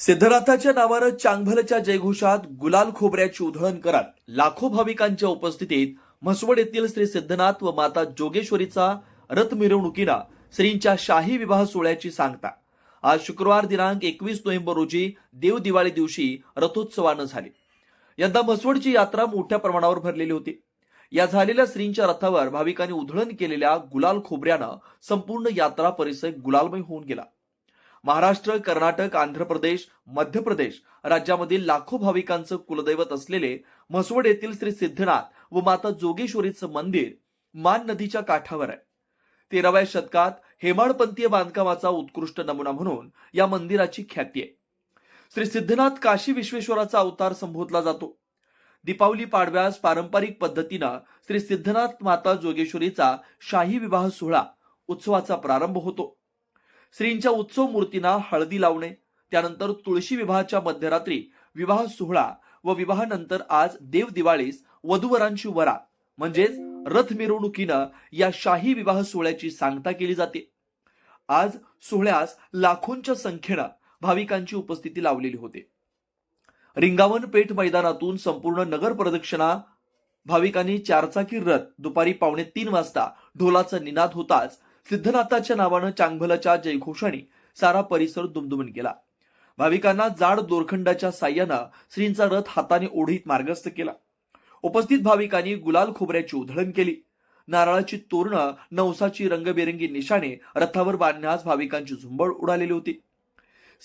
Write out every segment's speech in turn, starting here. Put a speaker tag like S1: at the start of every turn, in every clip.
S1: सिद्धनाथाच्या नावानं चांगभलच्या जयघोषात गुलाल खोबऱ्याची उधळण करत लाखो भाविकांच्या उपस्थितीत म्हसवड येथील श्री सिद्धनाथ व माता जोगेश्वरीचा रथ मिरवणुकीनं श्रींच्या शाही विवाह सोहळ्याची सांगता. आज शुक्रवार दिनांक एकवीस नोव्हेंबर रोजी देव दिवाळी दिवशी रथोत्सवानं झाली. यंदा म्हसवडची यात्रा मोठ्या प्रमाणावर भरलेली होती. या झालेल्या श्रींच्या रथावर भाविकांनी उधळण केलेल्या गुलाल खोबऱ्यानं संपूर्ण यात्रा परिसर गुलालमय होऊन गेला. महाराष्ट्र कर्नाटक आंध्र प्रदेश मध्य प्रदेश राज्यामधील लाखो भाविकांचं कुलदैवत असलेले म्हसवड येथील श्री सिद्धनाथ व माता जोगेश्वरीचं मंदिर मान नदीच्या काठावर आहे. तेराव्या शतकात हेमाडपंथीय बांधकामाचा उत्कृष्ट नमुना म्हणून या मंदिराची ख्याती आहे. श्री सिद्धनाथ काशी विश्वेश्वराचा अवतार संबोधला जातो. दीपावली पाडव्यास पारंपरिक पद्धतीनं श्री सिद्धनाथ माता जोगेश्वरीचा शाही विवाह सोहळा उत्सवाचा प्रारंभ होतो. श्रींच्या उत्सव मूर्तींना हळदी लावणे त्यानंतर तुळशी विवाहाच्या मध्यरात्री विवाह सोहळा व विवाहानंतर आज देव दिवाळीस वधूवरांची वरात म्हणजेच रथ मिरवणुकीनं या शाही विवाह सोहळ्याची सांगता केली जाते. आज सोहळ्यास लाखोंच्या संख्येनं भाविकांची उपस्थिती लावलेली होती. रिंगावन पेठ मैदानातून संपूर्ण नगर प्रदक्षिणा भाविकांनी चारचाकी रथ दुपारी पावणे तीन वाजता ढोलाचा निनाद होताच सिद्धनाथाच्या नावानं चांगभलाच्या जयघोषाने सारा परिसर दुमदुमून गेला. भाविकांना जाड दोरखंडाच्या साह्यानं श्रींचा रथ हाताने ओढीत मार्गस्थ केला. उपस्थित भाविकांनी गुलाल खोबऱ्याची उधळण केली. नारळाची तोरणं नवसाची रंगबेरंगी निशाणे रथावर बांधण्यास भाविकांची झुंबड उडालेली होती.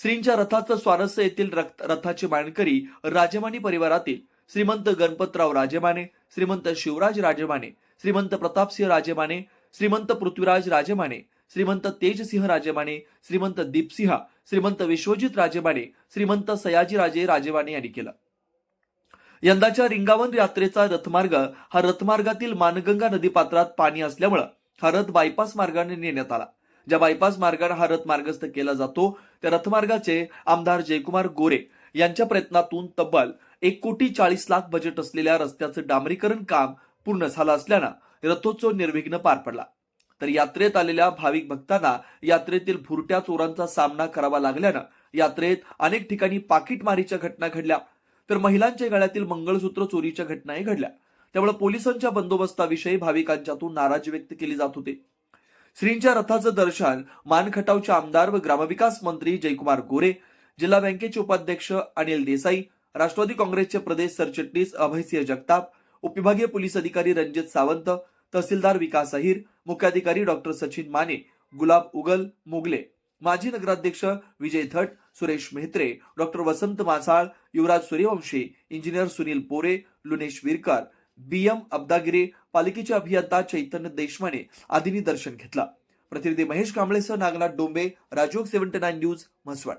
S1: श्रींच्या रथाचं स्वारस्य येथील रक्त रथाचे मानकरी राजमानी परिवारातील श्रीमंत गणपतराव राजेमाने श्रीमंत शिवराज राजेमाने श्रीमंत प्रतापसिंह राजेमाने श्रीमंत पृथ्वीराज राजेमाने श्रीमंत तेजसिंह राजेमाने श्रीमंत दीपसिंह श्रीमंत विश्वजित राजेमाने श्रीमंत सयाजीराजे राजेमाने यांनी केलं. यंदाच्या रिंगावन यात्रेचा रथमार्ग हा रथमार्गातील मानगंगा नदीपात्रात पाणी असल्यामुळं हा रथ बायपास मार्गाने नेण्यात आला. ज्या बायपास मार्गाने हा रथ मार्गस्थ केला जातो त्या रथमार्गाचे आमदार जयकुमार गोरे यांच्या प्रयत्नातून तब्बल एक कोटी चाळीस लाख बजेट असलेल्या रस्त्याचं डांबरीकरण काम पूर्ण झालं असल्यानं रथोत्सव निर्विघ्न पार पडला. तर यात्रेत आलेल्या भाविक भक्तांना यात्रेतील भुरट्या चोरांचा सामना करावा लागल्यानं यात्रेत अनेक ठिकाणी पाकिटमारीच्या घटना घडल्या. तर महिलांच्या गळ्यातील मंगळसूत्र चोरीच्या घटनाही घडल्या. त्यामुळे पोलिसांच्या बंदोबस्ताविषयी भाविकांच्यातून नाराजी व्यक्त केली जात होती. श्रींच्या रथाचं दर्शन मानखटावचे आमदार व ग्रामविकास मंत्री जयकुमार गोरे जिल्हा बँकेचे उपाध्यक्ष अनिल देसाई राष्ट्रवादी काँग्रेसचे प्रदेश सरचिटणीस अभयसिंह जगताप उपविभागीय पोलीस अधिकारी रणजित सावंत तहसीलदार विकास अहिर मुख्याधिकारी डॉक्टर सचिन माने गुलाब उगल मोगले माजी नगराध्यक्ष विजय थट सुरेश मेहत्रे डॉक्टर वसंत मासाळ युवराज सूर्यवंशी इंजिनियर सुनील पोरे लुनेश विरकर बी एम अब्दागिरे पालिकेचे अभियंता चैतन्य देशमाने आदींनी दर्शन घेतलं. प्रतिनिधी Mahesh कांबळेसह Nagnath Dombe Rajyog seventy nine news Mhaswad.